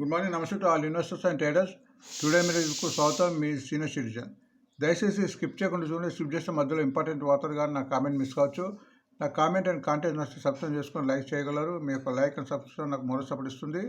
Good morning నమస్తే to all investors and traders today మీరు స్వాగతం మీ సీనియర్ సిటిజన్ దయచేసి స్కిప్ చేయకుండా చూడండి. స్కిప్ చేసిన మధ్యలో ఇంపార్టెంట్ వార్తలు కానీ నా కామెంట్ మిస్ కావచ్చు. నా కామెంట్ అండ్ కాంటెంట్ నచ్చితే సబ్స్క్రైబ్ చేసుకొని లైక్ చేయగలరు. మీ యొక్క లైక్ అండ్ సబ్స్క్రైబ్ నాకు మరో సపోర్ట్ ఇస్తుంది.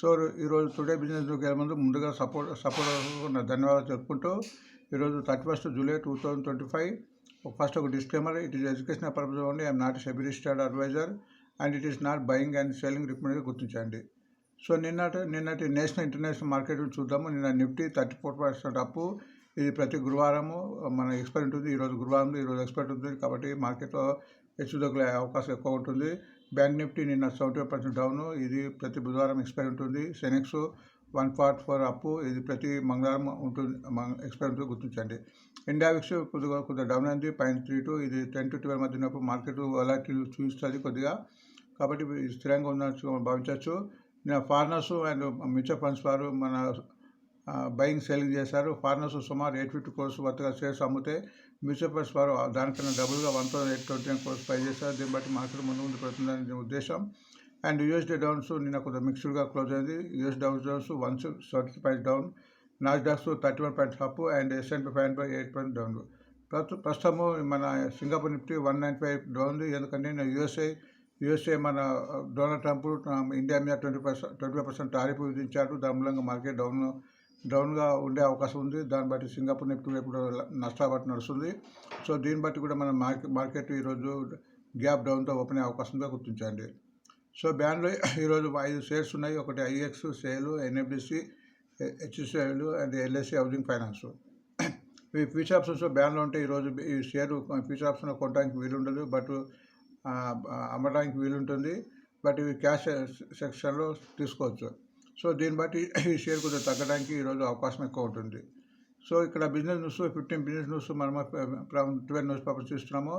సో ఈరోజు టుడే బిజినెస్ వెళ్ళే ముందు ముందుగా సపోర్ట్ సపోర్ట్ నా ధన్యవాదాలు చెప్పుకుంటూ ఈరోజు thirty first July two thousand twenty five. First ఒక disclaimer it is education purpose only. I'm not SEBI registered advisor and it is not buying and selling recommended గుర్తించండి. So నిన్నటి నిన్నటి నేషనల్ ఇంటర్నేషనల్ మార్కెట్ చూద్దాము. నిన్న Nifty thirty four percent అప్పు. ఇది ప్రతి గురువారము మన ఎక్స్పైర్ ఉంటుంది. ఈరోజు గురువారం ఈరోజు ఎక్స్పైర్ ఉంటుంది. కాబట్టి మార్కెట్లో హెచ్చుతగ్గులే అవకాశం ఎక్కువ ఉంటుంది. బ్యాంక్ నిఫ్టీ నిన్న సెవెంటీ పర్సెంట్ డౌన్. ఇది ప్రతి బుధవారం ఎక్స్పైర్ ఉంటుంది. సెనెక్స్ వన్ ఫార్టీ ఫోర్ అప్పు. ఇది ప్రతి మంగళవారం ఉంటుంది. ఎక్స్పైర్ ఉంటుంది. గుర్తించండి. ఇండియా విక్స్ కొద్దిగా కొద్దిగా డౌన్ అయింది. పైన త్రీ టూ. ఇది టెన్ టు ట్వెల్వ్ మధ్య ఉన్నప్పుడు మార్కెట్ అలాంటి చూపిస్తుంది కొద్దిగా. కాబట్టి స్థిరంగా ఉన్నట్టు భావించవచ్చు. ఫారినర్స్ అండ్ మ్యూచువల్ ఫండ్స్ వారు మన బయింగ్ సెల్లింగ్ చేశారు. ఫారినర్స్ సుమారు ఎయిట్ ఫిఫ్టీ కోర్స్ వర్తగా షేర్స్ అమ్మితే మ్యూచువల్ ఫండ్స్ వారు దానికన్నా డబుల్గా one thousand eight twenty nine crores పై చేశారు. దీన్ని బట్టి మార్కెట్ ముందు ముందు పెడుతుందని ఉద్దేశం. అండ్ యూఎస్డే డౌన్స్ నిన్న కొద్దిగా మిక్స్డ్గా క్లోజ్ అయింది. US downs downs one seventy point down. Nasdaq's thirty one point up and S and P five by eight point down. ప్రస్తుతము మన Singapore Nifty one nine five down ఎందుకంటే నేను యూఎస్ఐ యూఎస్ఏ మన డొనాల్డ్ ట్రంప్ ఇండియా మీద twenty percent twenty five percent tariff విధించారు. దాని మూలంగా మార్కెట్ డౌన్ డౌన్గా ఉండే అవకాశం ఉంది. దాన్ని బట్టి సింగపూర్ నిఫ్టీ ఇప్పుడు నష్టాబాటు నడుస్తుంది. సో దీన్ని బట్టి కూడా మన మార్కెట్ మార్కెట్ ఈరోజు గ్యాప్ డౌన్తో ఓపెన్ అయ్యే అవకాశంగా గుర్తించండి. సో బ్యాన్లో ఈరోజు ఐదు షేర్స్ ఉన్నాయి. ఒకటి IEX SAIL NFDC HCL and LIC housing finance. ఈ ఫ్యూచర్ ఆప్షన్స్ బ్యాన్లో ఉంటే ఈరోజు ఈ షేర్ ఫ్యూచర్ ఆప్షన్ కొనడానికి వీలుండదు. బట్ అమ్మడానికి వీలుంటుంది. బట్ ఇవి క్యాష్ సెక్షన్లో తీసుకోవచ్చు. సో దీన్ని బట్టి ఈ షేర్ కొంచెం తగ్గడానికి ఈరోజు అవకాశం ఎక్కువ ఉంటుంది. సో ఇక్కడ business news fifteen business news మనము ట్వెల్వ్ న్యూస్ పేపర్స్ చూస్తున్నాము.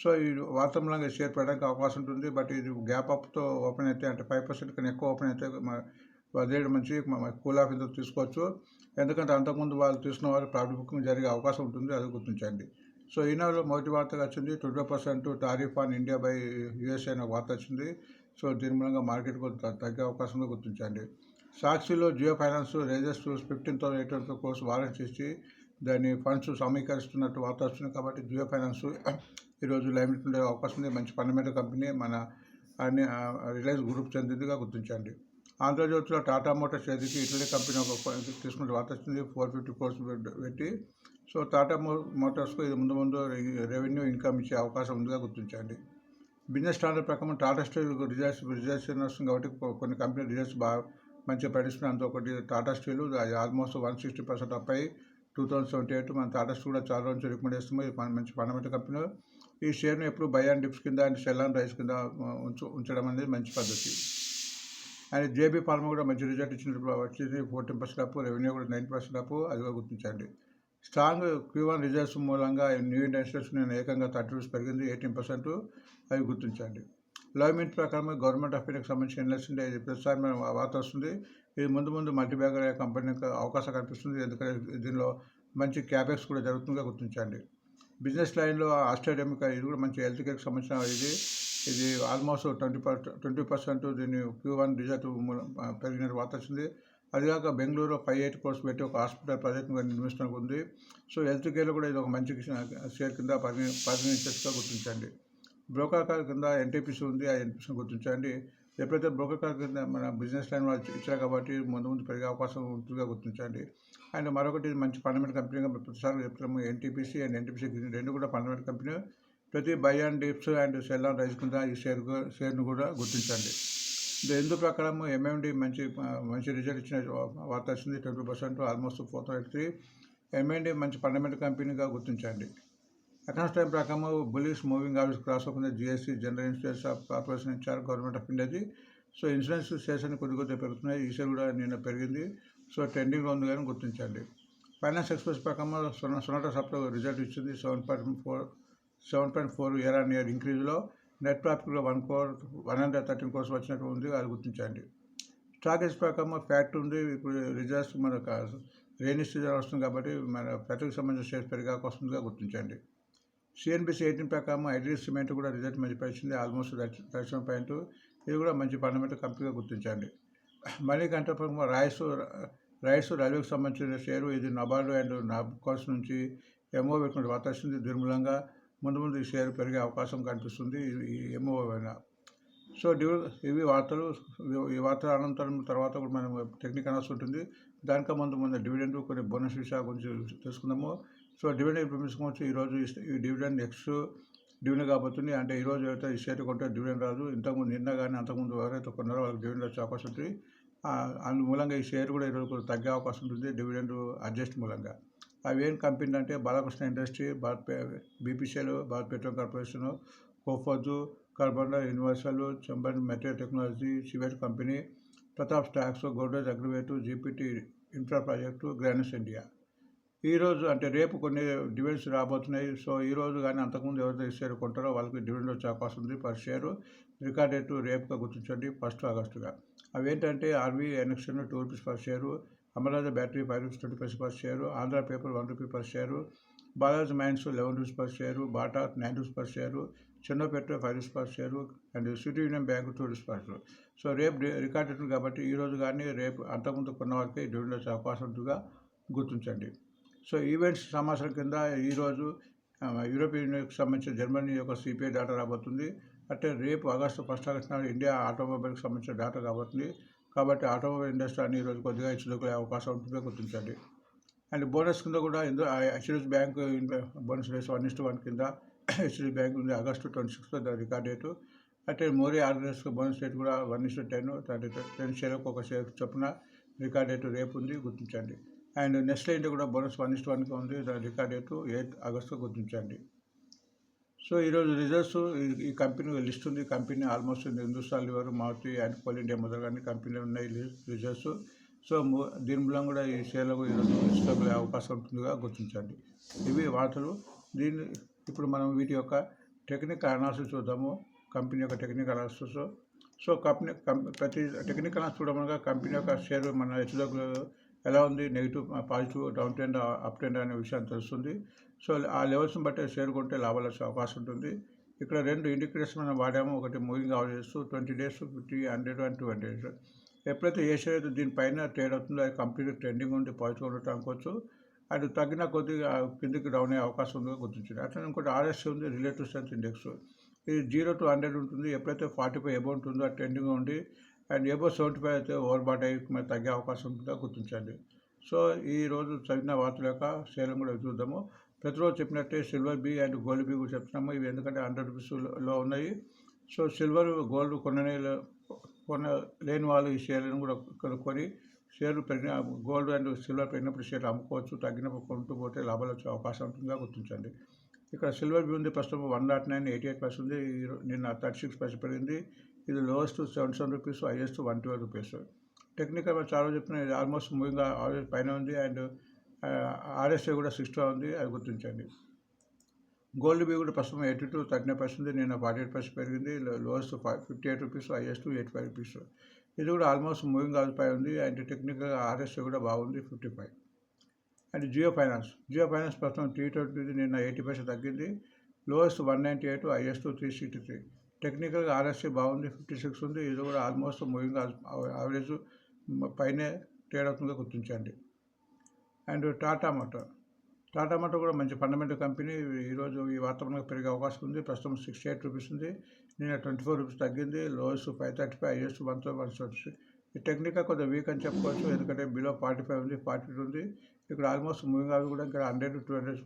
సో ఈ వార్తమూలంగా షేర్ పెట్టడానికి అవకాశం ఉంటుంది. బట్ ఇది గ్యాప్ అప్తో ఓపెన్ అయితే అంటే ఫైవ్ పర్సెంట్ కన్నా ఎక్కువ ఓపెన్ అయితే వదిలేయడం మంచి కూల్ ఆఫ్ ఇంత తీసుకోవచ్చు. ఎందుకంటే అంతకుముందు వాళ్ళు తీసుకున్న వాళ్ళు ప్రాఫిట్ బుకింగ్ జరిగే అవకాశం ఉంటుంది. అది గుర్తించండి. సో ఈనాడు మొదటి వార్తగా వచ్చింది twenty percent tariff on India by USA అనే వార్త వచ్చింది. సో దీని మూలంగా మార్కెట్ తగ్గే అవకాశంగా గుర్తించండి. సాక్షిలో Jio finance raises fifteen thousand eight hundred crores warrant ఇచ్చి దాని ఫండ్స్ సమీకరిస్తున్నట్టు వార్త వస్తుంది కాబట్టి జియో ఫైనాన్స్ ఈరోజు లైమిట్ ఉండే అవకాశం ఉంది. మంచి ఫండమెంటల్ కంపెనీ మన అన్ని రిలయన్స్ గ్రూప్ చెందిందిగా గుర్తించండి. ఆంధ్రజ్యోతిలో టాటా మోటార్స్ ఎదిగి ఇటలీ కంపెనీ ఒక తీసుకున్న వార్త వచ్చింది. ఫోర్ ఫిఫ్టీ కోర్స్ పెట్టి సో టాటా మోటార్స్కు ఇది ముందు ముందు రెవెన్యూ ఇన్కమ్ ఇచ్చే అవకాశం ఉందిగా గుర్తించండి. బిజినెస్ స్టాండర్డ్ ప్రకారం టాటా స్టీల్ రిజర్స్ రిజల్ట్స్ వస్తుంది కాబట్టి కొన్ని కంపెనీ రిజర్వ్స్ బాగా మంచిగా ప్రకటిస్తున్నాయి అంత ఒకటి Tata Steel almost one sixty percent up అయ్యి టూ థౌసండ్ సెవెంటీ ఎయిట్ మన టాటా స్టీల్ కూడా చాలా రోజు రికమెండ్ చేస్తున్నాయి మంచి ఫండమెంటల్ కంపెనీ. ఈ షేర్ను ఎప్పుడు బై అండ్ డిప్స్ కింద అండ్ సెల్ అండ్ రైస్ కింద ఉంచు ఉంచడం అనేది మంచి పద్ధతి. అండ్ జేబీ ఫార్మా కూడా మంచి రిజల్ట్ ఇచ్చినప్పుడు వచ్చేసి ఫోర్టీన్ పర్సెంట్ అప్ రెవెన్యూ కూడా నైన్ పర్సెంట్ అప్ అది కూడా గుర్తించండి. స్ట్రాంగ్ క్యూ వన్ రిజల్ట్స్ మూలంగా న్యూ ఇండస్ట్రీస్ నేను ఏకంగా థర్టీ రూపీస్ పెరిగింది ఎయిటీన్ పర్సెంట్ అవి గుర్తించండి. లవ్ మింట్ ప్రకారం గవర్నమెంట్ ఆఫ్ ఇండియాకి సంబంధించిన ఇండస్ట్రీ ఇది ప్రతిసారి మనం వార్త వస్తుంది. ఇది ముందు ముందు మల్టీబ్యాగర్ కంపెనీకి అవకాశం కనిపిస్తుంది. ఎందుకంటే దీనిలో మంచి క్యాబెక్స్ కూడా జరుగుతుందిగా గుర్తించండి. బిజినెస్ లైన్లో ఆస్ట్రేలియా ఇది కూడా మంచి హెల్త్ కేర్కి సంబంధించిన ఇది. ఇది almost twenty per twenty percent దీన్ని క్యూ వన్ రిజల్ట్ పెరిగిన వార్త వచ్చింది. అదిగాక బెంగళూరులో ఫైవ్ ఎయిట్ కోర్స్ పెట్టి ఒక హాస్పిటల్ ప్రాజెక్ట్ నిర్మించడానికి ఉంది. సో హెల్త్ కేర్లో కూడా ఇది ఒక మంచి షేర్ కింద పది పర్మినెంట్స్గా గుర్తించండి. బ్రోకర్ కార్ కింద ఎన్టీపీసీ ఉంది. ఆ ఎన్టీపీసీని గుర్తించండి. ఎప్పుడైతే బ్రోకర్ కార్ కింద మన బిజినెస్ లైన్ వాళ్ళు ఇచ్చారు కాబట్టి ముందు ముందు పెరిగే అవకాశం ఉంటుందిగా గుర్తించండి. అండ్ మరొకటి మంచి ఫండమెంటల్ కంపెనీగా ప్రతిసారి చెప్తాము ఎన్టీపీసీ అండ్ ఎన్టీపీసీ రెండు కూడా ఫండమెంటల్ కంపెనీ. ప్రతి buy and dips and sell and rise కింద ఈ షేర్ షేర్ను కూడా గుర్తించండి. ఎందు ప్రకారం ఎంఎండి మంచి మంచి రిజల్ట్ ఇచ్చిన వార్త వచ్చింది. Twenty percent almost four thirty three. MMD మంచి ఫండమెంటల్ కంపెనీగా గుర్తించండి. అకౌంట్స్ టైం ప్రకారం బులీస్ మూవింగ్ ఆఫీస్ క్రాస్ అవుతుంది. GST general insurance of corporation ఇచ్చారు గవర్నమెంట్ ఆఫ్ ఇండియాది సో ఇన్సూరెన్స్ సేషన్ కొద్ది కొద్దిగా పెరుగుతున్నాయి. ఈ కూడా నిన్న పెరిగింది. సో ట్రెండింగ్లో ఉంది కానీ గుర్తించండి. ఫైనాన్స్ ఎక్స్ప్రెస్ ప్రకారం సొన సొనాటా సప్లో రిజల్ట్ ఇచ్చింది. Seven point four seven point four year and year ఇంక్రీజ్లో net ప్రాఫిట్లో one crore one hundred thirteen crores వచ్చినట్టు ఉంది అది గుర్తించండి. స్టాకేజ్ ప్రకారం ఫ్యాక్ట్ ఉంది ఇప్పుడు రిజల్ట్స్ మనకు రెయినీ సీజన్ వస్తుంది కాబట్టి మన ఫ్యాక్టరీకి సంబంధించిన షేర్స్ పెరిగాక వస్తుందిగా గుర్తించండి. సిఎన్బిసి ఎయిటీన్ ప్రకారం ఐటీ సిమెంట్ కూడా రిజల్ట్ మంచి పరిచింది ఆల్మోస్ట్ దర్శనం పాయింట్. ఇది కూడా మంచి ఫండమెంటల్ కంపెనీగా గుర్తించండి. మణికంఠ ప్రముఖ రైస్ రైస్ రైల్వేకి సంబంధించిన షేరు ఇది నబార్డు అండ్ నాబ్కాస్ నుంచి ఎంఓ పెట్టుకుంటే వార్త వచ్చింది దుర్మూలంగా ముందు ముందు ఈ షేర్ పెరిగే అవకాశం కనిపిస్తుంది. ఈ- ఎంఓ సో డ్యూ ఇవి వార్తలు ఈ వార్తల అనంతరం తర్వాత కూడా మనం టెక్నిక్ అనాల్సి ఉంటుంది. దానిక ముందు మన డివిడెండ్ కొన్ని బోనస్ విషయాల గురించి తెలుసుకుందాము. సో డివిడెండ్ ఇప్పుడు ఈరోజు ఈ- డివిడెండ్ నెక్స్ట్ డివిడెండ్ కాబోతుంది. అంటే ఈరోజు అయితే ఈ షేర్ కొంటే డివిడెండ్ రాదు. ఇంతకుముందు నిన్న కానీ అంతకుముందు ఎవరైతే కొన్నారో వాళ్ళకి డివిడెండ్ వచ్చే అవకాశం ఉంటుంది అందు మూలంగా ఈ షేర్ కూడా ఈరోజు తగ్గే అవకాశం ఉంటుంది డివిడెండ్ అడ్జస్ట్ మూలంగా. అవి ఏం కంపెనీ అంటే Balkrishna industry Bharat BPCL Bharat petrol corporation Coforge carbon universal Chambal material technology civet company Pratap stocks Godrej Agrovet GPT infra project Granules India. ఈరోజు అంటే రేపు కొన్ని డివిడెండ్స్ రాబోతున్నాయి. సో ఈ రోజు కానీ అంతకుముందు ఎవరైతే షేర్ కొంటారో వాళ్ళకి డివిడెండ్ వచ్చే అవకాశం ఉంది పర్ షేరు. రికార్డ్ రేటు రేపుగా గుర్తించండి ఫస్ట్ ఆగస్టుగా. అవి ఏంటంటే RV ఎనక్షన్ two rupees per share. Amara Raja battery five rupees twenty paise per share. Andhra paper one rupee per share. Balaji mines eleven rupees per share. Bata nine rupees per share. చిన్న petrol five rupees per share. And City Union Bank two rupees per share. So రేపు రి- record కాబట్టి ఈ రోజు కానీ రేపు అంతకుముందు కొన్న వారికి డివిడెండ్ వచ్చే అవకాశం ఉంటుందిగా గుర్తించండి. సో ఈవెంట్స్ సమాచారం కింద ఈరోజు యూరోపియన్ యూనియన్కి సంబంధించిన జర్మనీ యొక్క సిపిఐ డేటా రాబోతుంది. అంటే రేపు ఆగస్టు ఫస్ట్ ఆగస్టు నాడు ఇండియా ఆటోమొబైల్కి సంబంధించిన డేటా కాబోతుంది కాబట్టి ఆటోమొబైల్ ఇండస్ట్రీ అని ఈరోజు కొద్దిగా హెచ్చుదొక్కే అవకాశం ఉంటుందో గుర్తించండి. అండ్ బోనస్ కింద కూడా ఇందులో HDF bank bonus race one is to one కింద హెచ్డిఎఫ్ బ్యాంక్ ఉంది August twenty sixth record date. అంటే మోరీ ఆర్గనైజ్ బోనస్ రేట్ కూడా one is to ten thirty ten షేర్కి ఒక షేర్ చొప్పున రికార్డ్ డేటు రేపు ఉంది గుర్తించండి. అండ్ నెక్స్ట్ ఇంటి కూడా బోనస్ వన్ ఇస్ట్ వన్కి ఉంది దాని రికార్డ్ డేటు ఎయిత్ ఆగస్టు గుర్తించండి. సో ఈరోజు రిజల్ట్స్ ఈ- కంపెనీ లిస్ట్ ఉంది. Company almost Hindustan Lever Maruti and Coal India మొదలుగా కంపెనీలు ఉన్నాయి రిజల్ట్స్. సో దీని మూలంగా కూడా ఈ షేర్లకు ఈరోజు ఇష్టపడే అవకాశం ఉంటుందిగా గుర్తించండి. ఇవి వార్తలు. దీన్ని ఇప్పుడు మనం వీటి యొక్క టెక్నికల్ అనాలిసిస్ చూద్దాము. కంపెనీ యొక్క టెక్నికల్ అనాలిసిస్. సో కంపెనీ ప్రతి టెక్నికల్ అనాలిసిస్ చూడమనగా కంపెనీ యొక్క షేర్ మన హెచ్చుదగ్గులు ఎలా ఉంది? Negative positive down trend up trend అనే విషయం తెలుస్తుంది. సో ఆ లెవెల్స్ని బట్టి షేర్ కొంటే లాభాలు వచ్చే అవకాశం ఉంటుంది. ఇక్కడ రెండు ఇండికేటర్స్ మనం వాడాము. ఒకటి moving averages twenty days fifty hundred and two hundred. ఎప్పుడైతే ఏ షేర్ అయితే దీనిపైన ట్రేడ్ అవుతుందో అది కంప్లీట్గా ట్రెండింగ్ ఉండి పాజిటివ్ ఉండటం అనుకోవచ్చు అండ్ తగ్గిన కొద్దిగా కిందికి డౌన్ అయ్యే అవకాశం ఉందో గుర్తించండి. అట్లా ఇంకోటి ఆర్ఎస్ ఉంది రిలేటివ్ స్ట్రెంత్ ఇండెక్స్. ఇది జీరో టు హండ్రెడ్ ఉంటుంది. ఎప్పుడైతే ఫార్టీ ఫైవ్ ఎబో ఉంటుందో అది ట్రెండింగ్ ఉండి అండ్ ఎబో సెవెంటీ ఫైవ్ అయితే ఓవర్ బాట్ అయ్యి మరి తగ్గే అవకాశం ఉంటుందో గుర్తించండి. సో ఈరోజు చదివిన వార్తల యొక్క షేర్లను కూడా చూద్దాము ప్రతిరోజు చెప్పినట్టే silver B and gold B కూడా చెప్తున్నాము. ఇవి ఎందుకంటే హండ్రెడ్ రూపీస్లో ఉన్నాయి. సో సిల్వర్ గోల్డ్ కొననే కొన లేని వాళ్ళు ఈ షేర్లను కూడా కొనుక్కొని షేర్లు పెరిగిన గోల్డ్ అండ్ సిల్వర్ పెరిగినప్పుడు షేర్లు అమ్ముకోవచ్చు తగ్గినప్పుడు కొంటూ పోతే లాభాలు వచ్చే అవకాశం ఉంటుందిగా గుర్తించండి. ఇక్కడ సిల్వర్ బీ ఉంది ప్రస్తుతం one nought nine eighty eight percent ఉంది. నిన్న థర్టీ సిక్స్ పైస్ పెరిగింది. ఇది lowest seven seven rupees highest one twelve rupees. Technical చాలా చెప్పిన ఇది ఆల్మోస్ట్ మూవింగ్ ఆల్రెడీ పైన ఉంది. అండ్ ఆర్ఎస్ఐ కూడా సిక్స్టీ ఉంది అది గుర్తించండి. గోల్డ్ బీ కూడా ప్రస్తుతం eighty two thirty nine percent నిన్న ఫార్టీ ఎయిట్ పర్సెంట్ పెరిగింది lowest five fifty eight rupees highest eighty five rupees. ఇది కూడా ఆల్మోస్ట్ మూవింగ్ ఆల్పై ఉంది అండ్ టెక్నికల్గా ఆర్ఎస్ఐ కూడా బాగుంది fifty five. And Jio finance Jio finance ప్రస్తుతం టీ ట్వంటీ నిన్న ఎయిటీ పర్సెంట్ తగ్గింది lowest one ninety eight highest three sixty three. టెక్నికల్గా ఆర్ఎస్ఏ బాగుంది ఫిఫ్టీ సిక్స్ ఉంది ఇది కూడా ఆల్మోస్ట్ మూవింగ్ యావరేజ్ పైనే ట్రేడ్ అవుతుందో గుర్తించండి. And Tata Motor. Tata Motor కూడా మంచి ఫండమెంటల్ కంపెనీ. ఈరోజు ఈ వాతావరణంలో పెరిగే అవకాశం ఉంది. ప్రస్తుతం సిక్స్టీ ఎయిట్ రూపీస్ ఉంది. నిన్న ట్వంటీ ఫోర్ రూపీస్ తగ్గింది. Lowest five thirty five highest one one seventy ఈ టెక్నికల్ కొంచెం వీక్ అని చెప్పుకోవచ్చు. ఎందుకంటే బిలో ఫార్టీ ఫైవ్ ఉంది ఫార్టీ టూ ఉంది. ఇక్కడ ఆల్మోస్ట్ మూవింగ్ అవి కూడా ఇక్కడ హండ్రెడ్ టూ హండ్రెడ్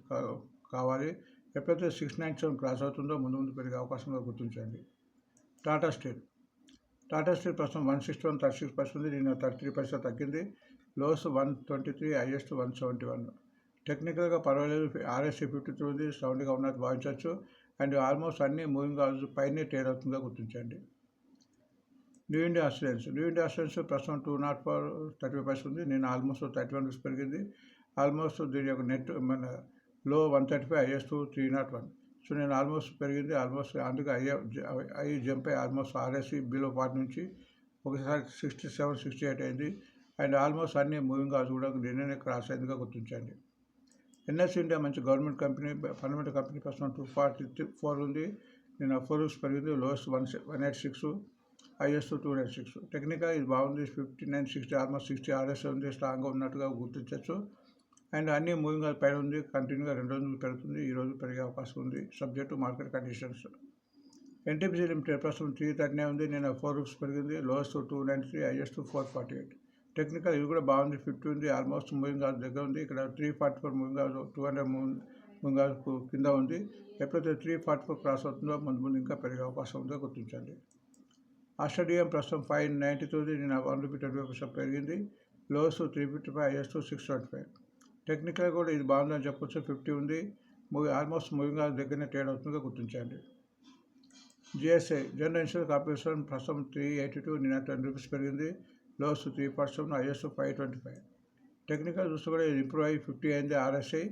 కావాలి. ఎప్పుడైతే సిక్స్ నైన్ సెవెన్ క్రాస్ అవుతుందో ముందు ముందు పెరిగే అవకాశంగా గుర్తించండి. టాటా స్టీల్. టాటా స్టీల్ ప్రస్తుతం one sixty one thirty six percent ఉంది. నిన్న థర్టీ త్రీ పర్సెంట్ తగ్గింది. Lows one twenty three highest one seventy one. టెక్నికల్గా పర్వాలేదు ఆర్ఎస్సీ ఫిఫ్టీ త్రీ ఉంది సౌండ్గా ఉన్నది భావించవచ్చు. అండ్ ఆల్మోస్ట్ అన్ని మూవింగ్ ఆల్స్ పైనే టేర్ అవుతుందో గుర్తించండి. New India Assurance New India Assurance ప్రస్తుతం two nought four thirty five percent ఉంది. నేను ఆల్మోస్ట్ థర్టీ వన్ రూపీస్ పెరిగింది. ఆల్మోస్ట్ దీని యొక్క నెట్ మన లో one thirty five highest three nought one. So నేను ఆల్మోస్ట్ పెరిగింది ఆల్మోస్ట్ అందుకే ఐ ఐ జంప్ అయ్యి ఆల్మోస్ట్ ఆర్ఎస్సి బిలో పార్ట్ నుంచి ఒకసారి సిక్స్టీ సెవెన్ సిక్స్టీ ఎయిట్ అయింది. అండ్ ఆల్మోస్ట్ అన్ని మూవింగ్ కాల్స్ కూడా నిన్ననే క్రాస్ అయిందిగా గుర్తించండి. ఎన్ఎస్ ఇండియా మంచి గవర్నమెంట్ కంపెనీ ఫండమెంటల్ కంపెనీ ప్రస్తుతం టూ ఫార్టీ ఫోర్ ఉంది. నేను ఫోర్ రూపీస్ పెరిగింది lowest one one eight six IS two nine six. Technical ఇది బాగుంది fifty nine sixty almost sixty RS ఉంది స్ట్రాంగ్గా ఉన్నట్టుగా గుర్తించవచ్చు అండ్ అన్ని మూవింగ్ పైన ఉంది కంటిన్యూగా రెండు రోజులు పెరుగుతుంది ఈ రోజు పెరిగే అవకాశం ఉంది subject market conditions. NTPC limited ప్రస్తుతం త్రీ థర్టీ ఉంది నేను ఫోర్ రూపీస్ పెరిగింది lowest two nine three highest four forty eight. Technical ఇది కూడా బాగుంది. ఫిఫ్టీ ఉంది ఆల్మోస్ట్ మూవింగ్ అవర్స్ దగ్గర ఉంది. ఇక్కడ three forty four moving averages two hundred moving averages కింద ఉంది. ఎప్పుడైతే త్రీ ఫార్టీ ఫోర్ క్రాస్ అవుతుందో ముందు ముందు ఇంకా పెరిగే అవకాశం ఉందో గుర్తించండి. ఆస్ట్రేలియం ప్రస్తుతం ఫైవ్ నైంటీ తొమ్మిది నేను వన్ రూపీ ట్వంటీ పర్సెంట్ పెరిగింది. Lows three fifty five highest six twenty five. Technical కూడా ఇది బాగుందని చెప్పొచ్చు. ఫిఫ్టీ ఉంది. మూవీ ఆల్మోస్ట్ మూవింగ్ అవర్స్ దగ్గరనే ట్రేడ్ అవుతుందో గుర్తించండి. జిఎస్ఐ జనరల్ ఇన్సూరెన్స్ కార్పొరేషన్ ప్రస్తుతం త్రీ ఎయిటీ టూ నిన్న టెన్ రూపీస్ పెరిగింది. Lows three percent highest five twenty five. Technical చూస్తే కూడా ఇది ఇంప్రూవ్ అయ్యి ఫిఫ్టీ అయింది RSI.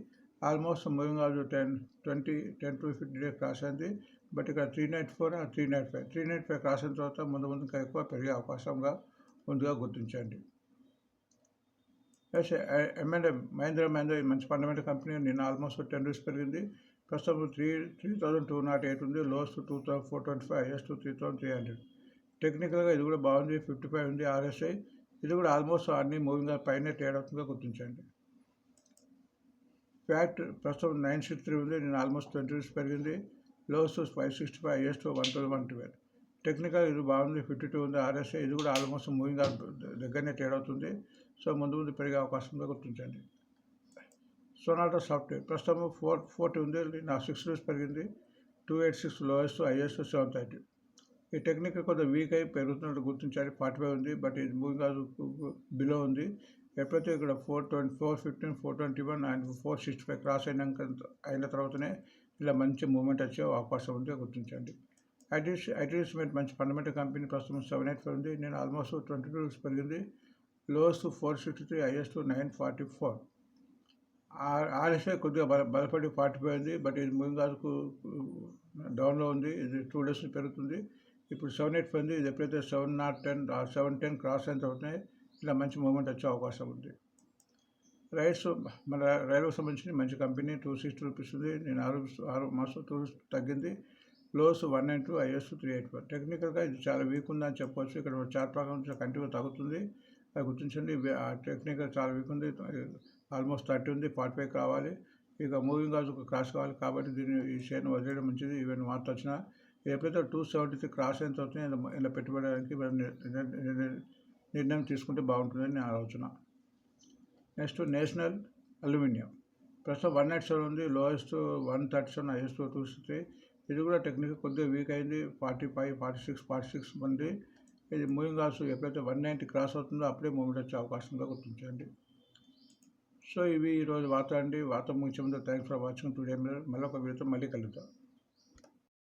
Almost moving all ten twenty ten to fifty days cross అయింది. బట్ ఇక్కడ three night four three night five. Three night five cross అయిన తర్వాత ముందు ముందు ఇంకా ఎక్కువ పెరిగే అవకాశంగా ముందుగా గుర్తించండి. ఎస్ ఎంఎండ్ మహేంద్ర మహేంద్ర మంచి ఫండమెంటల్ కంపెనీ నిన్న ఆల్మోస్ట్ టెన్ రూపీస్ పెరిగింది. ప్రస్తుతం three three thousand two nought eight ఉంది. Lows two thousand four twenty five highest three thousand three hundred. టెక్నికల్గా ఇది కూడా బాగుంది ఫిఫ్టీ ఫైవ్ ఉంది ఆర్ఎస్ఐ. ఇది కూడా ఆల్మోస్ట్ అన్ని మూవింగ్ పైన తేడా అవుతుందో గుర్తించండి ఫ్యాక్ట్ ప్రస్తుతం నైన్ సిక్స్ త్రీ ఉంది నేను ఆల్మోస్ట్ ట్వంటీ రూపీస్ పెరిగింది. Lows five sixty five highest one twelve one twelve. Technical ఇది బాగుంది ఫిఫ్టీ టూ ఉంది ఆర్ఎస్ఐ. ఇది కూడా ఆల్మోస్ట్ మూవింగ్ దగ్గరనే తేడా అవుతుంది సో ముందు ముందు పెరిగే అవకాశంగా గుర్తించండి సోనాటో సాఫ్ట్వేర్ ప్రస్తుతం ఫోర్ ఫోర్టీ ఉంది నా సిక్స్ రూపీస్ పెరిగింది. Two eight six lowest highest seven thirty. ఈ టెక్నిక్ కొంత వీక్ అయి పెరుగుతున్నట్టు గుర్తించాలి. ఫార్టీ ఫైవ్ ఉంది బట్ ఇది మూవింగ్ బిలో ఉంది. ఎప్పుడైతే ఇక్కడ four twenty four fifteen four twenty one and four sixty five cross అయినాక అయిన తర్వాతనే ఇలా మంచి మూమెంట్ వచ్చే అవకాశం ఉంది గుర్తించండి. ఐటీస్ ఐటీస్ మీద మంచి ఫండమెంటల్ కంపెనీ ప్రస్తుతం సెవెన్ ఎయిట్ ఫైవ్ ఉంది. నేను ఆల్మోస్ట్ ట్వంటీ టూ రూపీస్ పెరిగింది. Lowest four sixty three highest nine forty four. RSI కొద్దిగా బల బలపడి ఫార్టీ ఫైవ్ ఉంది బట్ ఇది ముందుకు డౌన్లో ఉంది. ఇది టూ డేస్ పెరుగుతుంది. ఇప్పుడు సెవెన్ ఎయిట్ ఫైవ్ ఉంది. ఇది ఎప్పుడైతే seven nought ten seven ten cross అయిన అవుతున్నాయి ఇలా మంచి మూమెంట్ వచ్చే అవకాశం ఉంది. రైల్స్ మన రైల్వే సంబంధించిన మంచి కంపెనీ టూ సిక్స్టీ రూపీస్ ఉంది. నేను ఆరు ఆరు మాసం టూ తగ్గింది. Lows one nine two is three eight four టెక్నికల్గా ఇది చాలా వీక్ ఉందని చెప్పవచ్చు ఇక్కడ చార్ట్ ప్రకారం కంటిన్యూ తగ్గుతుంది. అది గుర్తించండి. టెక్నికల్ చాలా వీక్ ఉంది. ఆల్మోస్ట్ థర్టీ ఉంది. ఫార్టీ ఫైవ్ కావాలి. ఇక మూవింగ్ కాజ్ క్రాస్ కావాలి. కాబట్టి దీన్ని ఈ షేర్ని వదిలేయడం మంచిది. ఈవెన్ మార్త వచ్చినా ఎప్పుడైతే టూ సెవెంటీ క్రాస్ అయిన తర్వాత ఇలా పెట్టుబడడానికి నిర్ణయం తీసుకుంటే బాగుంటుందని నా ఆలోచన. Next national aluminium. ప్రస్తుతం వన్ నైట్ సెవెన్ ఉంది. Lowest one thirty seven highest two three ఇది కూడా టెక్నిక్ కొద్దిగా వీక్ అయింది. Forty five forty six forty six ఉంది ఇది మూవింగ్ కాల్స్ ఎప్పుడైతే వన్ నైంటీ క్రాస్ అవుతుందో అప్పుడే మూమెంట్ వచ్చే అవకాశంగా గుర్తించండి. సో ఇవి ఈరోజు వార్త అండి. వార్త ముగించే ముందు థ్యాంక్స్ ఫర్ వాచింగ్. టుడే మళ్ళీ ఒక వీడియోతో మళ్ళీ కలుగుతాం